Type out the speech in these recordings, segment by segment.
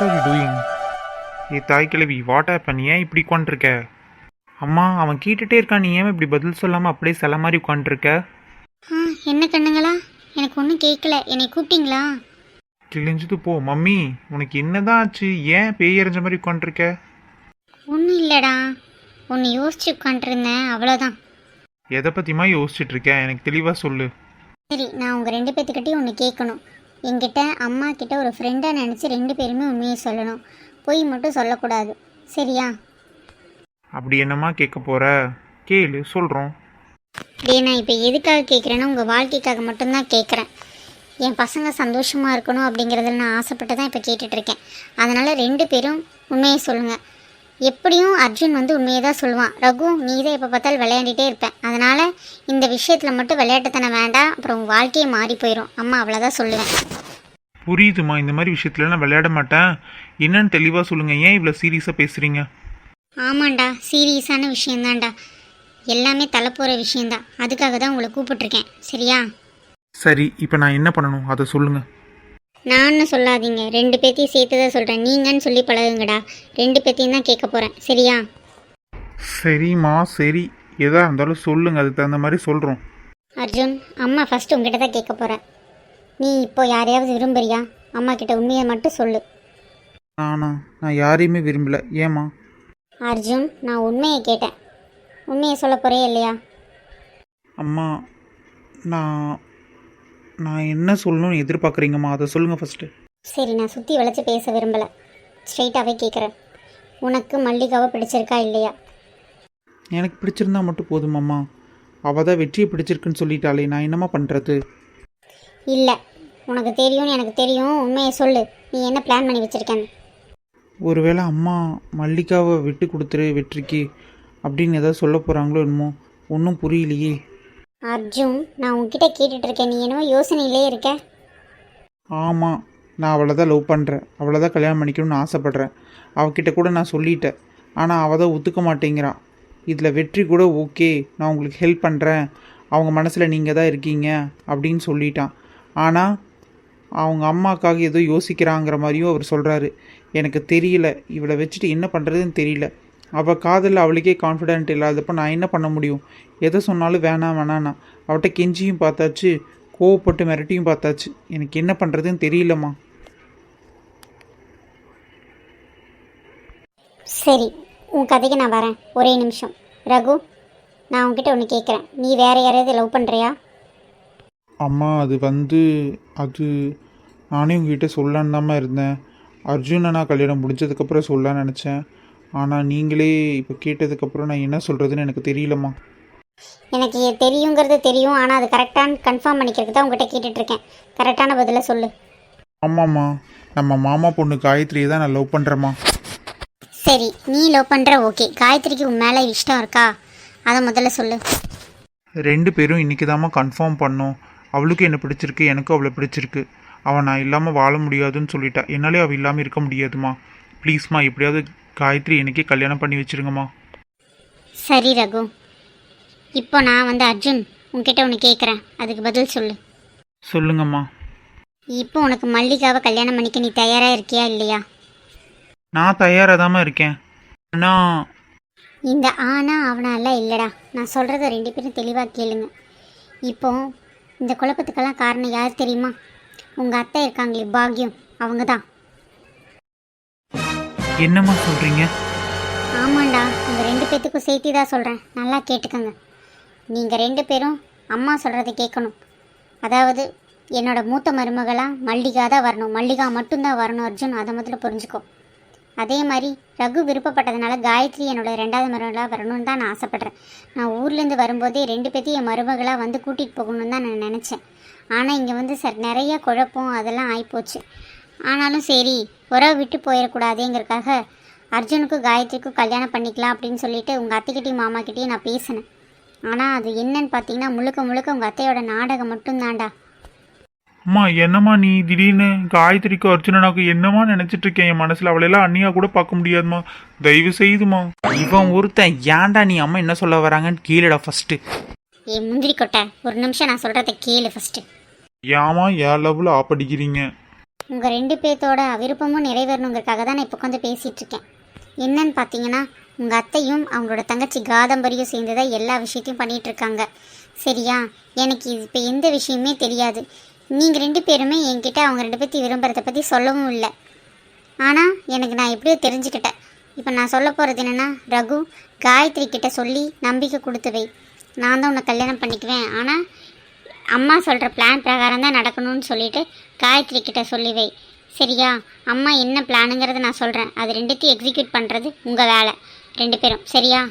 What are you doing ஏ தாய் கிழவி வாட் ஆப்பன் ஏன் இப்படி உட்காந்துருக்க அம்மா அவன் கேட்டுட்டே இருக்கான். நீ ஏன் இப்படி பதில் சொல்லாமல் அப்படியே சில மாதிரி உட்காந்துருக்க என்ன கண்ணுங்களா? எனக்கு ஒன்றும் கேட்கல என்னை கூப்பிட்டீங்களா? கிழிஞ்சது போ மம்மி. உனக்கு என்னதான் ஆச்சு? ஏன் பேய் எறிஞ்ச மாதிரி உட்காந்துருக்க ஒன்றும் இல்லைடா. ஒன்று யோசிச்சு உட்காண்ட்ருந்தேன் அவ்வளோதான் எதை பற்றியுமா யோசிச்சுட்டு இருக்க? எனக்கு தெளிவாக சொல்லு. சரி நான் உங்கள் ரெண்டு பேர்த்துக்கிட்டையும் ஒன்று கேட்கணும். என்கிட்ட அம்மா கிட்ட ஒரு ஃப்ரெண்டாக நினச்சி ரெண்டு பேருமே உண்மையை சொல்லணும். பொய் மட்டும் சொல்லக்கூடாது. சரியா? அப்படி என்னம்மா கேட்க போற? கேளு சொல்கிறோம் டேய் நான் இப்போ எதுக்காக கேட்குறேன்னா உங்கள் வாழ்க்கைக்காக மட்டும்தான் கேட்குறேன் என் பசங்க சந்தோஷமாக இருக்கணும் அப்படிங்கிறதுல நான் ஆசைப்பட்டு தான் இப்போ கேட்டுட்ருக்கேன் அதனால் ரெண்டு பேரும் உண்மையை சொல்லுங்கள் எப்படியும் அர்ஜுன் வந்து உண்மையை தான் சொல்லுவான். ரகு நீ தான் எப்போ பார்த்தாலும் விளையாண்டுட்டே இருப்பேன். அதனால் இந்த விஷயத்தில் மட்டும் விளையாட்டுத்தனம் வேண்டாம். அப்புறம் உன் வாழ்க்கையே மாறி போயிடும் அம்மா அவ்வளோதான் சொல்லுவேன். புரியுதுமா இந்த மாதிரி விஷயத்துல நான் விளையாட மாட்டேன். என்னன்னு தெளிவாக சொல்லுங்க. ஏன் இவ்வளோ சீரியஸாக பேசுறீங்க? ஆமாண்டா. சீரியஸான விஷயந்தான்டா எல்லாமே தலை போகிற விஷயந்தான் அதுக்காக தான் உங்களை கூப்பிட்ருக்கேன் சரியா? சரி இப்போ நான் என்ன பண்ணணும்? அதை சொல்லுங்க. நான்னு சொல்லாதீங்க. ரெண்டு பேத்தையும் சேர்த்து தான் சொல்கிறேன் நீங்கன்னு சொல்லி பழகுங்கடா. ரெண்டு பேத்தையும் தான் கேட்க போகிறேன் சரியா? சரிம்மா சரி. எதா இருந்தாலும் சொல்லுங்க. அதுக்கு தகுந்த மாதிரி சொல்கிறோம் அர்ஜுன் அம்மா ஃபஸ்ட்டு உங்ககிட்ட தான் கேட்க போகிறேன் நீ இப்போ யாரையாவது விரும்புறியா? அம்மா கிட்ட உண்மையை மட்டும் சொல்லு. நானா? நான் யாரையுமே விரும்பல. ஏமா அர்ஜுன் நான் உண்மையை கேட்டேன். உண்மையை சொல்ல போகிறே இல்லையா? அம்மா நான் நான் என்ன சொல்லணும்னு எதிர்பார்க்குறீங்கம்மா? அதை சொல்லுங்கள் ஃபஸ்ட்டு சரி நான் சுற்றி வளைச்சு பேச விரும்பலை. ஸ்ட்ரெயிட்டாகவே கேட்குறேன் உனக்கு மல்லிகாவை பிடிச்சிருக்கா இல்லையா? எனக்கு பிடிச்சிருந்தா மட்டும் போதுமாம்மா அவள் தான் வெற்றியை பிடிச்சிருக்குன்னு சொல்லிட்டாளே நான் என்னம்மா பண்ணுறது இல்லை உனக்கு தெரியும்னு எனக்கு தெரியும். உண்மையை சொல்லு. நீ என்ன பிளான் பண்ணி வச்சிருக்கேன்னு? ஒருவேளை அம்மா மல்லிகாவை விட்டு கொடுத்துரு வெற்றிக்கு அப்படின்னு ஏதாவது சொல்ல போகிறாங்களோ என்னமோ ஒன்றும் புரியலையே. அர்ஜுன் நான் உன்கிட்ட கேட்டுட்டு இருக்கேன் நீ என்னவோ யோசனையிலே இருக்க. ஆமாம் நான் அவளை தான் லவ் பண்ணுறேன் அவளை தான் கல்யாணம் பண்ணிக்கணும்னு ஆசைப்பட்றேன். அவகிட்ட கூட நான் சொல்லிட்டேன். ஆனால் அவள் தான் ஒத்துக்க மாட்டேங்கிறான் இதில் வெற்றி கூட ஓகே நான் உங்களுக்கு ஹெல்ப் பண்ணுறேன் அவங்க மனசில் நீங்கள் தான் இருக்கீங்க அப்படின்னு சொல்லிட்டான். ஆனால் அவங்க அம்மாக்காக ஏதோ யோசிக்கிறாங்கிற மாதிரியும் அவர் சொல்கிறாரு எனக்கு தெரியல இவளை வச்சுட்டு என்ன பண்ணுறதுன்னு தெரியல. அவள் காதலில் அவளுக்கே கான்ஃபிடென்ட் இல்லாதப்போ நான் என்ன பண்ண முடியும்? எதை சொன்னாலும் வேணாம் வேணாண்ணா அவட்ட கெஞ்சியும் பார்த்தாச்சு கோவப்பட்டு மிரட்டியும் பார்த்தாச்சு. எனக்கு என்ன பண்ணுறதுன்னு தெரியலம்மா. சரி உன் கதைக்கு நான் வரேன். ஒரே நிமிஷம். ரகு நான் உன்கிட்ட ஒன்று கேட்குறேன் நீ வேற யாரையாவது லவ் பண்ணுறியா அம்மா அது வந்து அது நானே உங்ககிட்ட சொல்லலான்னு தாம்மா இருந்தேன். அர்ஜுனை நான் கல்யாணம் முடிஞ்சதுக்கப்புறம் சொல்லலான்னு நினச்சேன். ஆனால் நீங்களே இப்போ கேட்டதுக்கப்புறம் நான் என்ன சொல்கிறதுன்னு எனக்கு தெரியலம்மா. எனக்கு தெரியுங்கிறது தெரியும் ஆனால் அது கரெக்டான கன்ஃபார்ம் பண்ணிக்கிறதுக்கு தான் உங்ககிட்ட கேட்டுட்டு இருக்கேன் கரெக்டான பதிலை சொல்லு. ஆமாம்மா. நம்ம மாமா பொண்ணு காயத்ரியை தான் நான் லவ் பண்ணுறேம்மா சரி நீ லவ் பண்ணுற ஓகே. காயத்ரிக்கு உன் மேலே இஷ்டம் இருக்கா? அதை முதல்ல சொல்லு. ரெண்டு பேரும் இன்றைக்கி தாம்மா கன்ஃபார்ம் பண்ணோம். அவளுக்கு என்ன பிடிச்சிருக்கு எனக்கும் அவளை பிடிச்சிருக்கு. அவள் நான் இல்லாமல் வாழ முடியாதுன்னு சொல்லிட்டா. என்னாலே அவள் இல்லாமல் இருக்க முடியாதுமா ப்ளீஸ்மா எப்படியாவது காயத்ரி எனக்கே கல்யாணம் பண்ணி வச்சிருங்கம்மா. சரி ரகு. இப்போ நான் வந்து அர்ஜுன் உன்கிட்ட ஒன்று கேட்குறேன் அதுக்கு பதில் சொல்லு. சொல்லுங்கம்மா. இப்போ உனக்கு மல்லிகாவை கல்யாணம் பண்ணிக்க நீ தயாராக இருக்கியா இல்லையா? நான் தயாராக தாம்மா இருக்கேன். ஆனால் இந்த ஆனா அவனாலாம் இல்லைடா. நான் சொல்கிறத ரெண்டு பேரும் தெளிவாக கேளுங்க. இப்போ இந்த குழப்பத்துக்கெல்லாம் காரணம் யார் தெரியுமா? உங்கள் அத்தை இருக்காங்களே பாக்யம். அவங்க தான் என்னம்மா சொல்கிறீங்க ஆமாண்டா உங்கள் ரெண்டு பேத்துக்கும் சேர்த்து தான் சொல்கிறேன் நல்லா கேட்டுக்கோங்க. நீங்கள் ரெண்டு பேரும் அம்மா சொல்கிறத கேட்கணும். அதாவது என்னோட மூத்த மருமகளாக மல்லிகா தான் வரணும். மல்லிகா மட்டும்தான் வரணும் அர்ஜுன். அதை முதல்ல புரிஞ்சுக்கோ. அதே மாதிரி ரகு விருப்பப்பட்டதுனால காயத்ரி என்னோட ரெண்டாவது மருமகளாக வரணும்னு தான் நான் ஆசைப்பட்றேன். நான் ஊர்லேருந்து வரும்போதே ரெண்டு பேர்த்தையும் என் மருமகளாக வந்து கூட்டிகிட்டு போகணும்னு தான் நான் நினச்சேன். ஆனால் இங்கே வந்து சார் நிறைய குழப்பம் அதெல்லாம் ஆகிப்போச்சு ஆனாலும் சரி உறவு விட்டு போயிடக்கூடாதேங்கிறதுக்காக அர்ஜுனுக்கும் காயத்ரிக்கும் கல்யாணம் பண்ணிக்கலாம் அப்படின்னு சொல்லிட்டு உங்கள் அத்தைக்கிட்டையும் மாமாக்கிட்டேயும் நான் பேசினேன். ஆனால் அது என்னன்னு பார்த்தீங்கன்னா முழுக்க முழுக்க உங்கள் அத்தையோட நாடகம் மட்டும்தான்டா. அம்மா என்னம்மா நீ திடீர்னு காயத்ரிக்கும் அர்ஜுனனாக்கு என்னம்மா நினைச்சிட்டு இருக்கேன் என் மனசுல அவளையெல்லாம் அண்ணியா கூட பார்க்க முடியாதுமா தயவு செய்துமா இவன் ஒருத்தன் ஏன்டா நீ அம்மா என்ன சொல்ல வராங்கன்னு கீழடா ஃபர்ஸ்ட் ஏ முந்திரி கொட்டை ஒரு நிமிஷம் நான் சொல்கிறத கேளு ஃபஸ்ட்டு ஏமா ஏன் லெவலில் ஆப்படிக்கிறீங்க உங்கள் ரெண்டு பேர்த்தோட விருப்பமும் நிறைவேறணுங்கிறதுக்காக தான் நான் இப்போ உட்காந்து பேசிகிட்டு இருக்கேன். என்னன்னு பார்த்தீங்கன்னா உங்கள் அத்தையும் அவங்களோட தங்கச்சி காதம்பரியும் சேர்ந்து தான் எல்லா விஷயத்தையும் பண்ணிகிட்ருக்காங்க சரியா? எனக்கு இது இப்போ எந்த விஷயமே தெரியாது. நீங்கள் ரெண்டு பேருமே என்கிட்ட அவங்க ரெண்டு பேர்த்தையும் விரும்புறதை பற்றி சொல்லவும் இல்லை. ஆனால் எனக்கு நான் எப்படியோ தெரிஞ்சுக்கிட்டேன். இப்போ நான் சொல்ல போகிறது என்னென்னா ரகு காயத்ரி கிட்ட சொல்லி நம்பிக்கை கொடுத்து வை. நான் தான் உன்னை கல்யாணம் பண்ணிக்குவேன். ஆனால் அம்மா சொல்கிற பிளான் பிரகாரம் தான் நடக்கணும்னு சொல்லிட்டு காயத்ரி கிட்ட சொல்லி வை. சரியா? அம்மா என்ன பிளானுங்கிறத நான் சொல்கிறேன் அது ரெண்டுத்தையும் எக்ஸிக்யூட் பண்ணுறது உங்கள் வேலை. ரெண்டு பேரும். சரியா?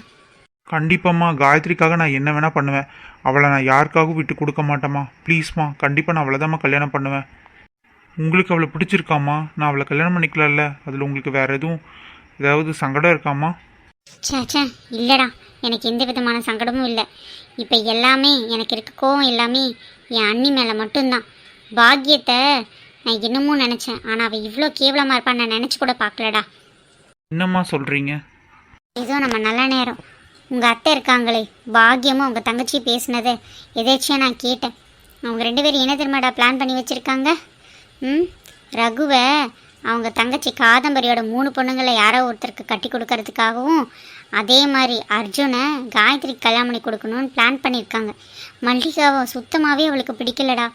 கண்டிப்பாம்மா. காயத்ரிக்காக நான் என்ன வேணால் பண்ணுவேன். அவளை நான் யாருக்காகவும் விட்டு கொடுக்க மாட்டேம்மா. ப்ளீஸ்மா கண்டிப்பாக நான் அவளை கல்யாணம் பண்ணுவேன். உங்களுக்கு அவளை பிடிச்சிருக்காம்மா? நான் அவளை கல்யாணம் பண்ணிக்கலாம்ல. அதில் உங்களுக்கு வேறு எதுவும் ஏதாவது சங்கடம் இருக்காம்மா? ச்சே ச்சே. இல்லைடா. எனக்கு எந்த விதமான சங்கடமும் இல்லை. இப்போ எல்லாமே எனக்கு இருக்க கோவம் எல்லாமே என் அண்ணி மேலே மட்டும்தான். பாக்கியத்தை நான் இன்னமும் நினச்சேன். ஆனால் அவள் இவ்வளோ கேவலமாக இருப்பான்னு நான் நினச்சி கூட பார்க்கலடா. என்னம்மா சொல்கிறீங்க ஏதோ நம்ம நல்ல நேரம். உங்கள் அத்தை இருக்காங்களே பாக்கியமும் அவங்க தங்கச்சி பேசினது எதேச்சியாக நான் கேட்டேன். அவங்க ரெண்டு பேரும் என்ன திரும்படா பிளான் பண்ணி வச்சுருக்காங்க? ம்? ரகுவை அவங்க தங்கச்சி காதம்பரியோட மூணு பொண்ணுங்களை யாரோ ஒருத்தருக்கு கட்டி கொடுக்கறதுக்காகவும் அதே மாதிரி அர்ஜுனை காயத்ரி கல்யாணம் பண்ணி கொடுக்கணும்னு பிளான் பண்ணியிருக்காங்க. மல்லிகாவை சுத்தமாகவே அவளுக்கு பிடிக்கலடா.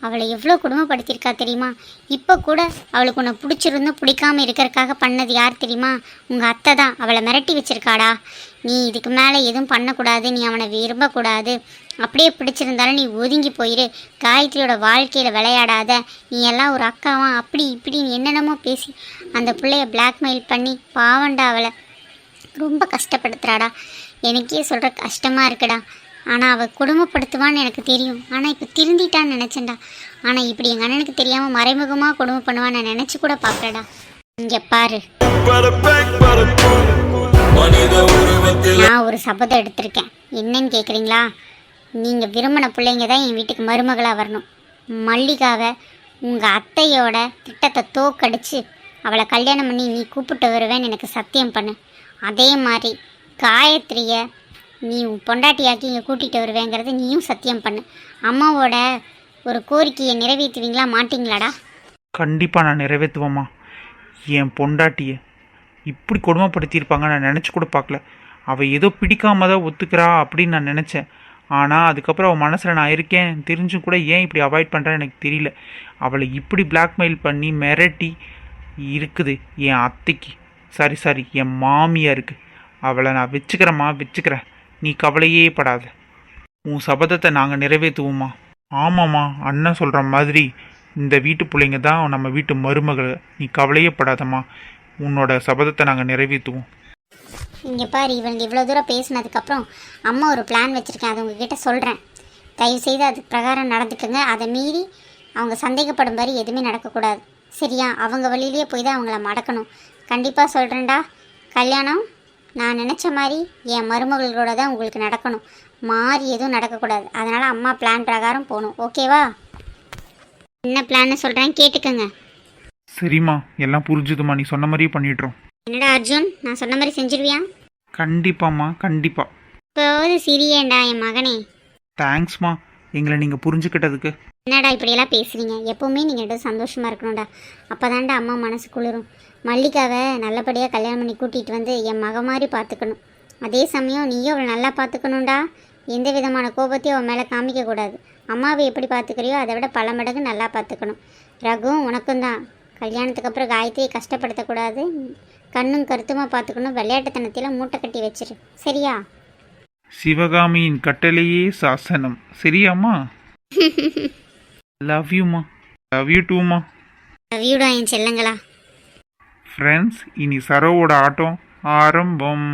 அவளை எவ்வளோ குடும்பப்படுத்தியிருக்கா தெரியுமா? இப்போ கூட அவளுக்கு உன்னை பிடிச்சிருந்தும் பிடிக்காம இருக்கிறதுக்காக பண்ணது யார் தெரியுமா? உங்கள் அத்தை தான். அவளை மிரட்டி வச்சிருக்காடா. நீ இதுக்கு மேலே எதுவும் பண்ணக்கூடாது. நீ அவனை விரும்பக்கூடாது. அப்படியே பிடிச்சிருந்தாலும் நீ ஒதுங்கி போயிரு. காயத்ரியோட வாழ்க்கையில் விளையாடாத. நீ எல்லாம் ஒரு அக்காவா? அப்படி இப்படி என்னென்னமோ பேசி அந்த பிள்ளைய பிளாக்மெயில் பண்ணி பாவண்டா அவளை. ரொம்ப கஷ்டப்படுத்துகிறாடா எனக்கே சொல்கிற கஷ்டமாக இருக்குடா. ஆனால் அவள் குடும்பப்படுத்துவான்னு எனக்கு தெரியும். ஆனால் இப்போ திருந்திட்டான்னு நினச்சேன்டா. ஆனால் இப்படி எங்கள் அண்ணனுக்கு தெரியாமல் மறைமுகமாக குடும்பம் பண்ணுவான்னு நான் நினச்சி கூட பார்க்கலடா இங்கே பாரு. நான் ஒரு சபதம் எடுத்திருக்கேன். என்னன்னு கேட்குறீங்களா நீங்கள் விரும்பின பிள்ளைங்க தான் என் வீட்டுக்கு மருமகளாக வரணும். மல்லிகாவை உங்கள் அத்தையோட திட்டத்தை தோக்கடிச்சு அவளை கல்யாணம் பண்ணி நீ கூப்பிட்டு வருவேன்னு எனக்கு சத்தியம் பண்ணு. அதே மாதிரி காயத்ரியை நீ உன் பொண்டாட்டியாக்கி இங்கே கூட்டிகிட்டு வருவேங்கிறத நீயும் சத்தியம் பண்ணு. அம்மாவோட ஒரு கோரிக்கையை நிறைவேற்றுவீங்களா மாட்டிங்களாடா? கண்டிப்பாக நான் நிறைவேற்றுவேம்மா. என் பொண்டாட்டியை இப்படி கொடுமைப்படுத்தியிருப்பாங்க நான் நினச்சி கூட பார்க்கல. அவள் ஏதோ பிடிக்காம தான் ஒத்துக்கிறா அப்படின்னு நான் நினச்சேன். ஆனால் அதுக்கப்புறம் அவள் மனசில் நான் இருக்கேன். தெரிஞ்சும் கூட ஏன் இப்படி அவாய்ட் பண்ணுறேன்னு எனக்கு தெரியல. அவளை இப்படி பிளாக்மெயில் பண்ணி மிரட்டி இருக்குது என் அத்தைக்கு. சாரி சாரி என் மாமியாருக்கு. அவளை நான் வச்சுக்கிறேம்மா வச்சுக்கிறேன். நீ கவலையே படாத. உன் சபதத்தை நாங்கள் நிறைவேற்றுவோம்மா. ஆமாம்மா அண்ணன் சொல்கிற மாதிரி இந்த வீட்டு பிள்ளைங்க தான் நம்ம வீட்டு மருமகள். நீ கவலையே படாதம்மா. உன்னோட சபதத்தை நாங்கள் நிறைவேற்றுவோம். இங்கே பாரு இவங்க இவ்வளோ தூரம் பேசினதுக்கப்புறம் அம்மா ஒரு பிளான் வச்சுருக்கேன். அது உங்ககிட்ட சொல்கிறேன் தயவுசெய்து அது பிரகாரம் நடந்துக்குங்க. அதை மீறி அவங்க சந்தேகப்படும் மாதிரி எதுவுமே நடக்கக்கூடாது. சரியா? அவங்க வழியிலேயே போய் தான் அவங்கள மடக்கணும். கண்டிப்பாக சொல்கிறேன்டா கல்யாணம் நான் நினச்ச மாதிரி என் மருமகளோட தான் உங்களுக்கு நடக்கணும். மாறி எதுவும் நடக்கக்கூடாது. அதனால் அம்மா பிளான் பிரகாரம் போகணும். ஓகேவா என்ன பிளான்னு சொல்கிறேன் கேட்டுக்கோங்க. சரிம்மா. எல்லாம் புரிஞ்சுதுமா நீ சொன்ன மாதிரியே பண்ணிடுறோம் என்னடா அர்ஜுன்? நான் சொன்ன மாதிரி செஞ்சிருவியா? கண்டிப்பாம்மா கண்டிப்பாக இப்போது சிரியேண்டா என் மகனே. தேங்க்ஸ்மா எங்களை நீங்கள் புரிஞ்சுக்கிட்டதுக்கு. என்னடா இப்படியெல்லாம் பேசுறீங்க? எப்பவுமே நீங்கள் ரெண்டும் சந்தோஷமா இருக்கணும்டா. அப்போதான்டா அம்மா மனசு குளிரும். மல்லிகாவை நல்லபடியாக கல்யாணம் பண்ணி கூட்டிகிட்டு வந்து என் மக மாதிரி பார்த்துக்கணும். அதே சமயம் நீயும் அவளை நல்லா பார்த்துக்கணும்டா. எந்த விதமான கோபத்தையும் அவன் மேலே காமிக்கக்கூடாது அம்மாவை எப்படி பார்த்துக்கிறியோ அதை விட பல மடங்கு நல்லா பார்த்துக்கணும். ரகுவும் உனக்கும் தான். கல்யாணத்துக்கு அப்புறம் காயத்ரியை கஷ்டப்படுத்தக்கூடாது. கண்ணும் கருத்துமா பார்த்துக்கணும். விளையாட்டுத்தனத்தையெல்லாம் மூட்டை கட்டி வச்சிரு. சரியா? சிவகாமியின் கட்டளையே சாசனம். சரியாம்மா? லவ் யூம்மா லவ் யூ டூம்மா வீடா என் செல்லங்களா. ஃப்ரெண்ட்ஸ் இனி சரோவோட ஆட்டம் ஆரம்பம்.